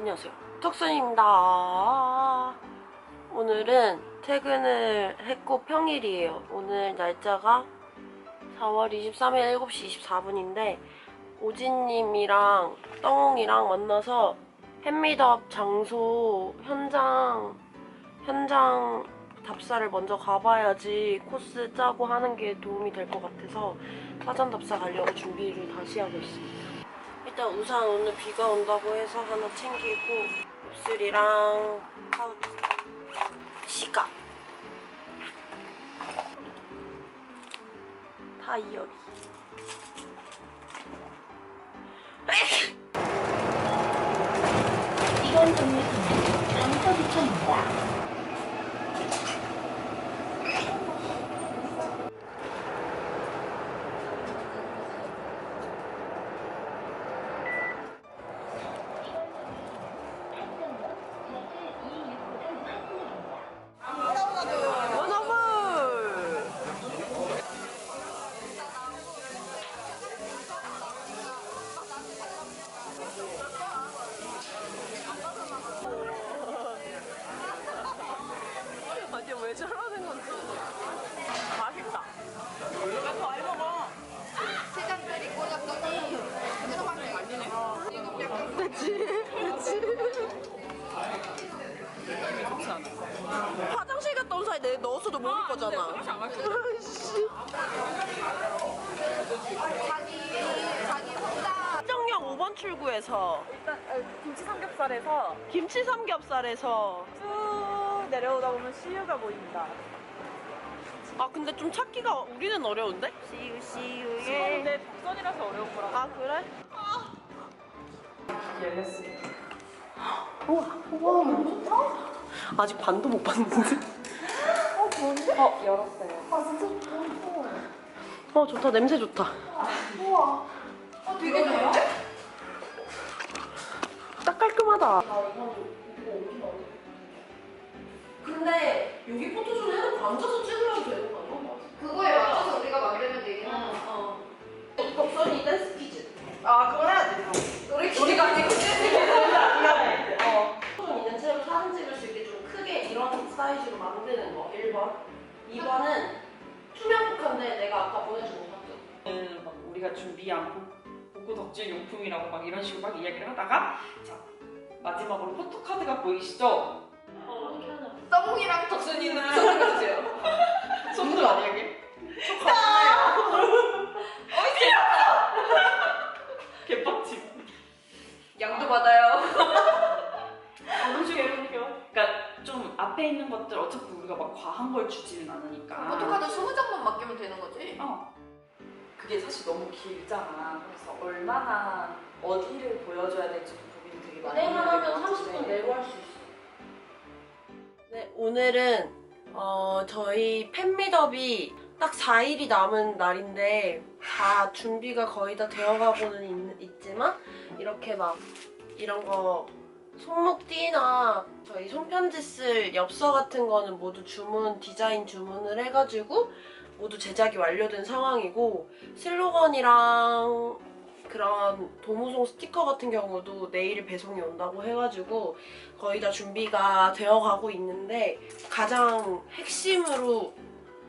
안녕하세요. 톡순입니다. 오늘은 퇴근을 했고 평일이에요. 오늘 날짜가 4월 23일 7시 24분인데 오진님이랑 떡옹이랑 만나서 햄미업 장소 현장 현장 답사를 먼저 가봐야지 코스 짜고 하는 게 도움이 될 것 같아서 사전 답사 가려고 준비를 다시 하고 있습니다. 일단 우산 오늘 비가 온다고 해서 하나 챙기고 입술이랑 파우치 시각 다이어리. 이번 정류소는 강서구청입니다. 원어블 아니 왜 저러는 건지 맛있다 나더 먹어 세장들이 꽂았더니 소방대 아니네. 이거 약간 그치 그치 화장실 갔다 온 사이 내 넣었어도 모를 거잖아 아이씨. 합정역 5번 출구에서 일단 어, 김치 삼겹살에서 김치 삼겹살에서 쭉 내려오다 보면 CU가 보입니다. 아 근데 좀 찾기가 우리는 어려운데? 씨유 씨유 근데 독선이라서 어려운 거라고. 아 그래? 열렸습니다. 아직 반도 못 봤는데 어, 열었어요. 어 좋다. 냄새 좋다. 어 되게 좋은데? 딱 깔끔하다. 근데 여기 포토존 해놓고 앉아서 찍으려도 되는 거 아니야? 그거에 맞춰서 우리가 만들면 되긴 하어. 덕선이 댄스 퀴즈. 아, 그거 해야 돼. 우리 기가 아니고 어. 포토존 있는 채로 사진 찍을 수 있게 좀 크게 이런 사이즈로 만드는 거 1번 2번은 투명 포카인데 내가 아까 보내준 거 봤죠? 음, 막 우리가 준비한 복- 복고 덕질 용품이라고 막 이런 식으로 막 이야기를 하다가 자 마지막으로 포토카드가 보이시죠? 어 어떻게 하냐 써몽이랑 덕순이는 써주세요. 손도 아니야 이게? 개빡침 양도 받아요. 앞에 있는 것들 어차피 우리가 막 과한 걸 주지는 않으니까 포토카드 20장만 맡기면 되는 거지? 어. 그게 사실 너무 길잖아 그래서 얼마나 어디를 보여줘야 될지 고민이 되게 많이 은행만 해야 될것 하면 30분 같은데. 내로 할수 있어. 네, 오늘은 어, 저희 팬미더비 딱 4일이 남은 날인데 다 준비가 거의 다 되어가고는 있, 지만 이렇게 막 이런 거 손목띠나 저희 손편지 쓸 엽서 같은 거는 모두 주문 디자인 주문을 해가지고 모두 제작이 완료된 상황이고 슬로건이랑 그런 도무송 스티커 같은 경우도 내일 배송이 온다고 해가지고 거의 다 준비가 되어가고 있는데 가장 핵심으로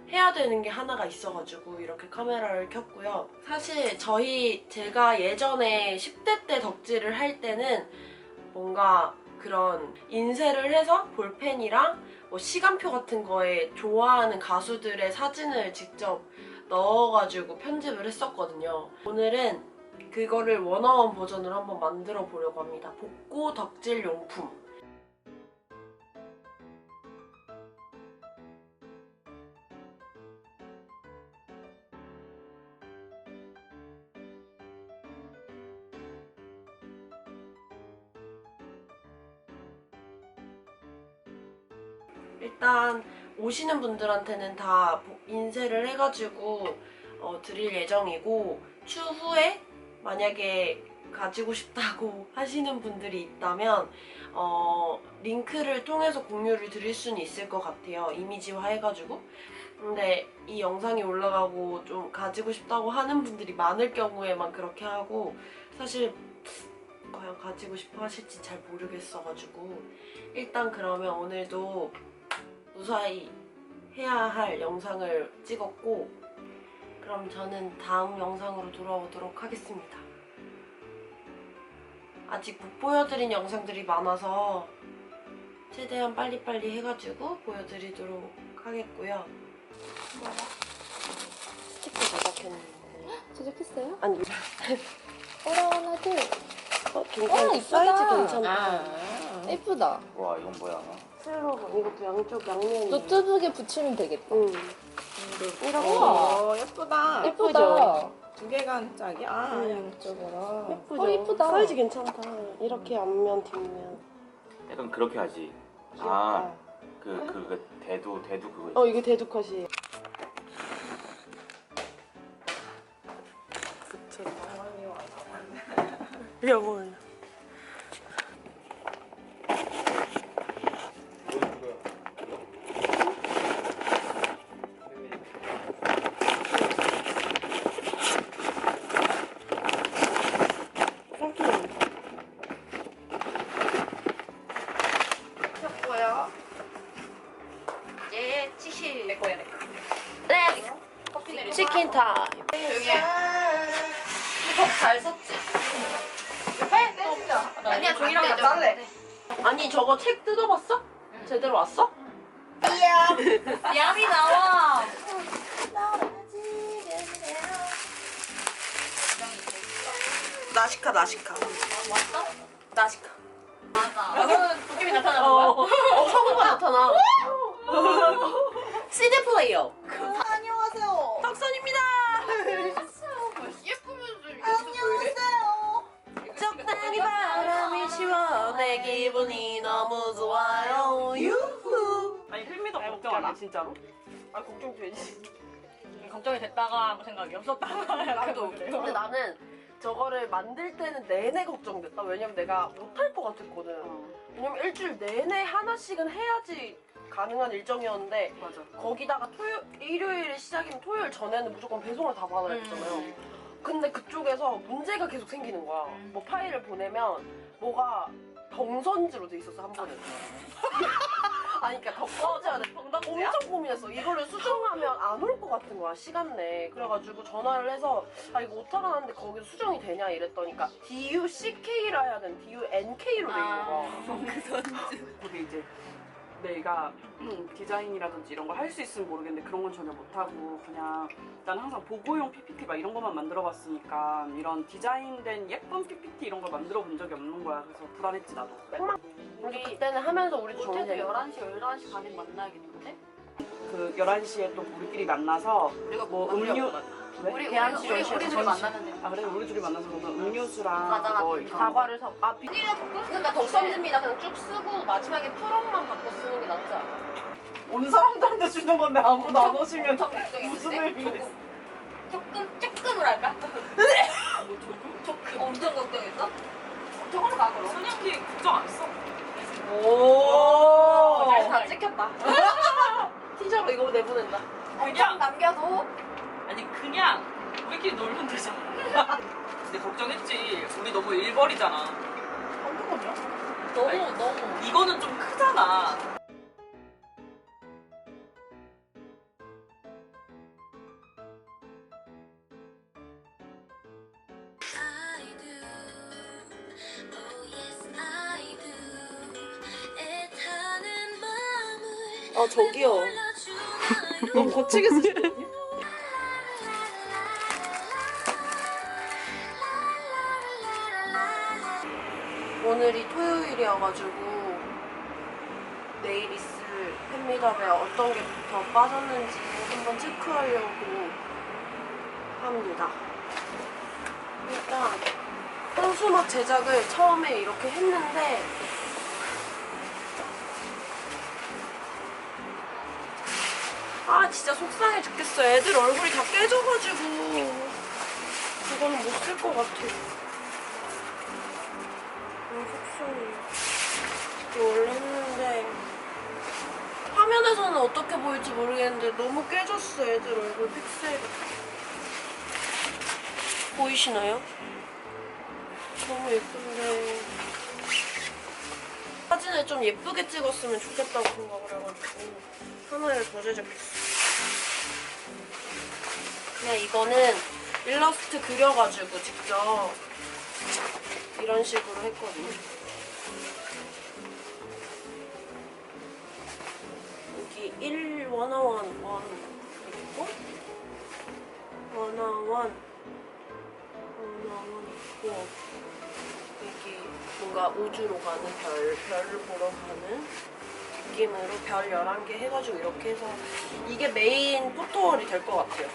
해야 되는 게 하나가 있어가지고 이렇게 카메라를 켰고요. 사실 저희 제가 예전에 10대 때 덕질을 할 때는 뭔가 그런 인쇄를 해서 볼펜이랑 뭐 시간표 같은 거에 좋아하는 가수들의 사진을 직접 넣어가지고 편집을 했었거든요. 오늘은 그거를 원어원 버전으로 한번 만들어 보려고 합니다. 복고 덕질 용품. 일단 오시는 분들한테는 다 보- 인쇄를 해가지고 어, 드릴 예정이고 추후에 만약에 가지고 싶다고 하시는 분들이 있다면 어, 링크를 통해서 공유를 드릴 수는 있을 것 같아요. 이미지화 해가지고. 근데 이 영상이 올라가고 좀 가지고 싶다고 하는 분들이 많을 경우에만 그렇게 하고 사실 과연 가지고 싶어 하실지 잘 모르겠어가지고 일단 그러면 오늘도 무사히 해야 할 영상을 찍었고 그럼 저는 다음 영상으로 돌아오도록 하겠습니다. 아직 못 보여드린 영상들이 많아서 최대한 빨리빨리 해가지고 보여드리도록 하겠고요. 스티커 제작했는데 제작했어요? 아니 하나 하나 둘. 어, 괜찮아 와, 이쁘다. 사이즈 괜찮다 아, 예쁘다. 와 이건 뭐야? 슬로건 이것도 양쪽 양면이 노트북에 붙이면 되겠다. 응 이렇게 오, 예쁘다. 예쁘다. 두 개가 짝이야. 아, 응. 양쪽으로. 예쁘죠? 어, 이쁘다. 사이즈 괜찮다 이렇게 앞면 뒷면 약간 그렇게 하지. 귀엽다 아그 그, 그 대두 대두 그거. 어 이게 대두컷이에요 그쵸 여보 아니야 종이랑 다 잘래. 아니 저거 책 뜯어봤어? 제대로 왔어? 양이 나와. 나시카 나시카 왔어? 나시카 맞아. 이거는 도깨비 나타나는 어, 거야? 어 성우가 나타나 CD 플레이어 치워 내 기분이 너무 좋아요. 유후. 아니 필미도 걱정 안 해 진짜로? 아 걱정 되지. 걱정이 됐다가 아무 생각이 없었다가 나도 근데. 나는 저거를 만들 때는 내내 걱정됐다. 왜냐면 내가 못할 것 같았거든. 어. 왜냐면 일주일 내내 하나씩은 해야지 가능한 일정이었는데 맞아. 거기다가 토요 일요일 시작이면 토요일 전에는 무조건 배송을 다 받아야 했잖아요. 음. 근데 그쪽에서 문제가 계속 생기는 거야. 뭐 파일을 보내면 뭐가 덩선지로 돼 있었어 한 번은. 아니 그러니까 덩선지가 돼. 엄청 고민했어. 이거를 수정하면 안 올 것 같은 거야 시간 내에. 그래가지고 전화를 해서 아 이거 오타가 났는데 거기서 수정이 되냐 이랬더니까 DUCK라 해야 되는 DUNK로 돼 있는 거야. 그게 이제 내가 디자인이라든지 이런 걸 할 수 있으면 모르겠는데 그런 건 전혀 못하고 그냥 난 항상 보고용 PPT 막 이런 것만 만들어 봤으니까 이런 디자인된 예쁜 PPT 이런 걸 만들어 본 적이 없는 거야. 그래서 불안했지 나도. 우리 그때는 하면서 우리도 정리되고 11시, 11시 반에 만나야겠는데? 그 11시에 또 우리끼리 만나서 우리가 뭐 음료 왜? 우리, 우리, 대한시 우리, 우리 둘이 돼. 아 그래 우리 둘이 만나서 그러면 음료수랑 그거 이렇게 거. 사과를 사. 아 비. 비닐에 덮고 그러니까 덕선지입니다. 그냥 쭉 쓰고 마지막에 프롬만 바꿔 쓰는 게 낫지 않아? 온 사람들한테 주는 건데 아무도 안 오시면 엄청 걱정했는데? 무슨 의미가 있어 조금, 조금을 할까? 조금 엄청 걱정했어? 저걸로 가 그럼 소년기 걱정 안 했어 오. 잘 다 찍혔다. 티저로 이거 내보낸다. 엄청 남겨도 아니 그냥 우리끼리 놀면 되잖아. 근데 걱정했지. 우리 너무 일벌이잖아. 너무 아니. 너무. 이거는 좀 크잖아. 아 저기요. 너무 거치게 토요 일이어가지고 내일 있을 팬미답에 어떤 게 더 빠졌는지 한번 체크하려고 합니다. 일단 현수막 제작을 처음에 이렇게 했는데 아 진짜 속상해 죽겠어. 애들 얼굴이 다 깨져가지고 그거는 못 쓸 것 같아. 너무 속상해. 이거 원래 했는데 화면에서는 어떻게 보일지 모르겠는데 너무 깨졌어 애들 얼굴 픽셀이. 보이시나요? 너무 예쁜데 좀 예쁘게 찍었으면 좋겠다고 생각을 해가지고 하나를 더 제작했어. 그냥 이거는 일러스트 그려가지고 직접 이런 식으로 했거든요. 1 원어원 원 있고 원어원 원어원 있고 여기 뭔가 우주로 가는 별, 별을 보러 가는 느낌으로 별 11개 해가지고 이렇게 해서 이게 메인 포토월이 될 것 같아요.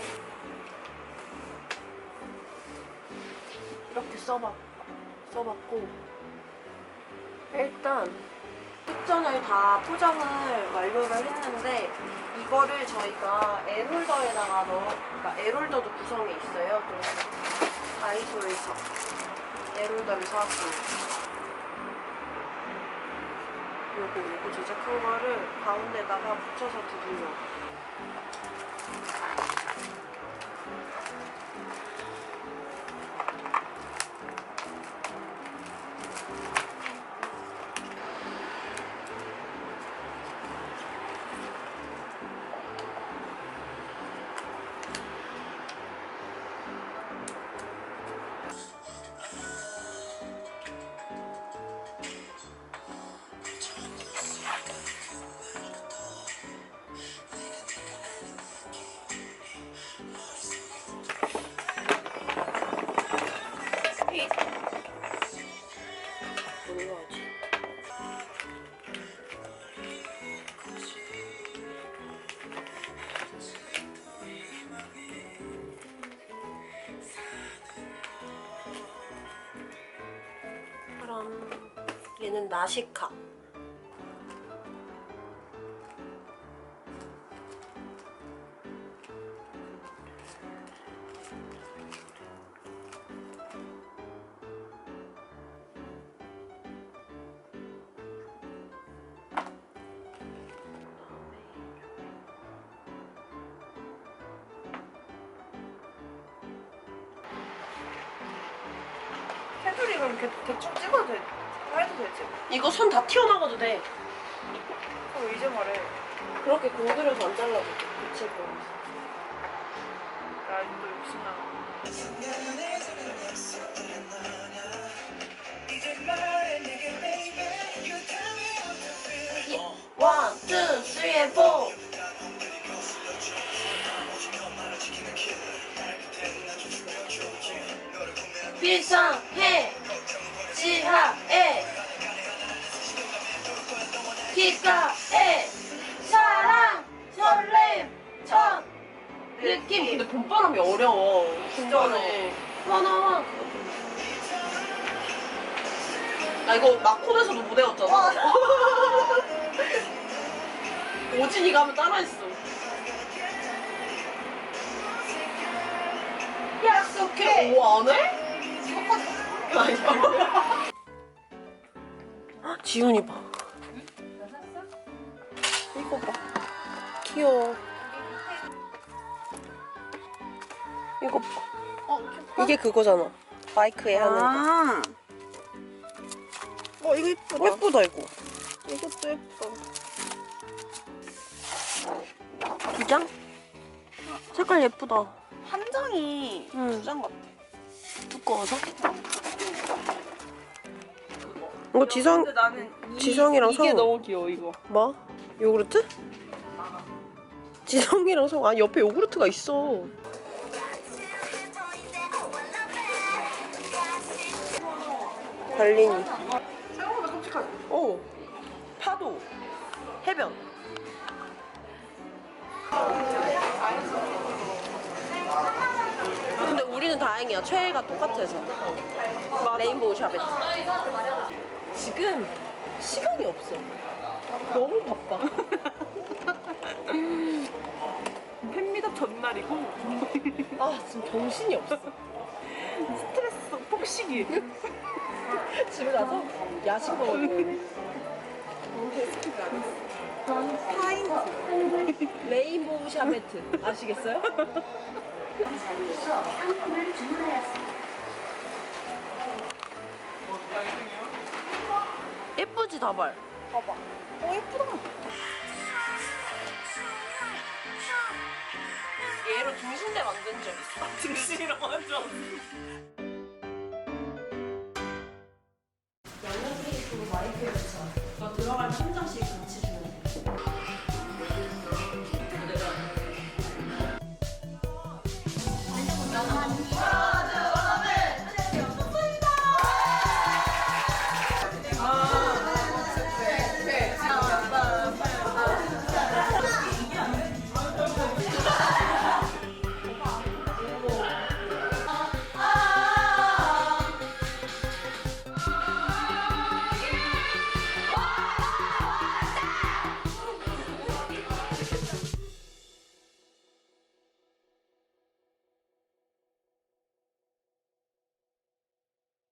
이렇게 써봤, 써봤고 일단 특전을 다 포장을 완료를 했는데 이거를 저희가 에롤더에다가 넣어 그러니까 에롤더도 구성에 있어요. 그래서 다이소에서 에롤더를 사왔습니다. 요거 요거 제작한 거를 가운데다가 붙여서. 올려야 얘는 나시카. 이렇게 대충 찍어도 돼. 해도 되지. 이거 손 다 튀어나가도 돼. 어, 이제 말해. 그렇게 공들여서 안 잘라도 돼. 그치, 그럼. 야, 이거 욕심나. 원, 투, 쓰리, 포. 비상해 지하 에 귓가에 사랑 설렘 첫 느낌 근데 봄바람이 어려워 중간에 하나만 나 이거 마콘에서도 무대 였잖아. 오진이가 하면 따라했어. 약속해. 오안 해? 아니야 지훈이 봐 이거 봐 귀여워 이거 봐 이게 그거잖아 마이크에 하는 거 아. 어, 이거 예쁘다. 예쁘다 이거 이것도 예쁘다. 두 장? 색깔 예쁘다 한 장이 응. 두 장 같아. 두꺼워서 이거 지성 근데 나는 이, 지성이랑 이게 성우. 너무 귀여워, 이거. 뭐? 요구르트? 지성이랑 성, 아 옆에 요구르트가 있어. 달린이. 생각보다 끔찍하지? 어. 파도. 해변. 근데 우리는 다행이야. 최애가 똑같아서. 레인보우 샤베트. 지금 시간이 없어. 너무 바빠. 팬미덕 전날이고 아, 지금 정신이 없어. 스트레스 폭식이 집에 가서 야식 먹을 거예요. 파인트. 레인보우 샤베트. 아시겠어요? 예쁘지, 다발? 봐봐. 어 예쁘다. 얘로 등신대 만든 적 있어? 등신이라고 한적 없어.